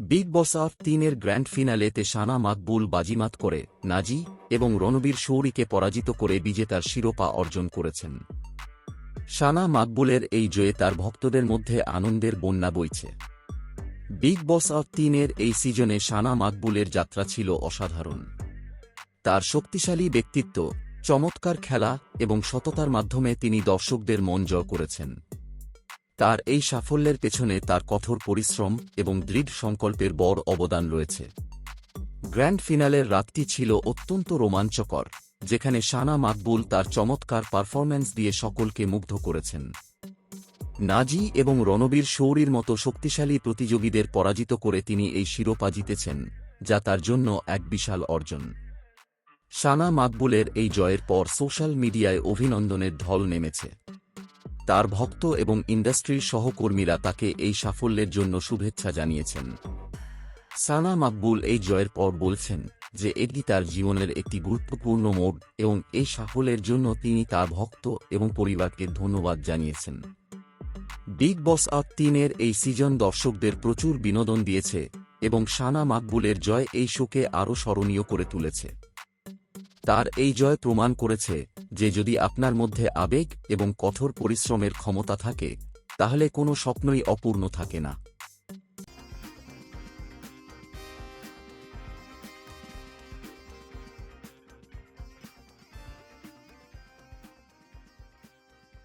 Big boss of তিনের grand ফিনালেতে সানা মাকবুল বাজিমাত করে নাজি এবং রণবীর শৌরিকে পরাজিত করে বিজেতার শিরোপা অর্জন করেছেন। সানা মাকবুলের এই জয়ে তার ভক্তদের মধ্যে আনন্দের বন্যা বইছে। বিগ বস অফ তিনের এই সিজনে সানা মাকবুলের যাত্রা ছিল অসাধারণ। তার শক্তিশালী ব্যক্তিত্ব, চমৎকার খেলা এবং সততার মাধ্যমে তিনি দর্শকদের মন জয় করেছেন। তার এই সাফল্যের পেছনে তার কঠোর পরিশ্রম এবং দৃঢ় সংকল্পের বড় অবদান রয়েছে। গ্র্যান্ড ফিনালের রাতটি ছিল অত্যন্ত রোমাঞ্চকর, যেখানে সানা মাকবুল তার চমৎকার পারফরম্যান্স দিয়ে সকলকে মুগ্ধ করেছেন। নাজি এবং রণবীর শৌরির মতো শক্তিশালী প্রতিযোগীদের পরাজিত করে তিনি এই শিরোপা জিতেছেন, যা তার জন্য এক বিশাল অর্জন। সানা মাকবুলের এই জয়ের পর সোশ্যাল মিডিয়ায় অভিনন্দনের ঢল নেমেছে। তার ভক্ত এবং ইন্ডাস্ট্রির সহকর্মীরা তাকে এই সাফল্যের জন্য শুভেচ্ছা জানিয়েছেন। সানা মাকবুল এই জয়ের পর বলছেন যে এটি তার জীবনের একটি গুরুত্বপূর্ণ মোড় এবং এই সাফল্যের জন্য তিনি তার ভক্ত এবং পরিবারকে ধন্যবাদ জানিয়েছেন। বিগ বস আট তিনের এই সিজন দর্শকদের প্রচুর বিনোদন দিয়েছে এবং সানা মাকবুলের জয় এই শোকে আরও স্মরণীয় করে তুলেছে। তার এই জয় প্রমাণ করেছে যে যদি আপনার মধ্যে আবেগ এবং কঠোর পরিশ্রমের ক্ষমতা থাকে, তাহলে কোনো স্বপ্নই অপূর্ণ থাকে না।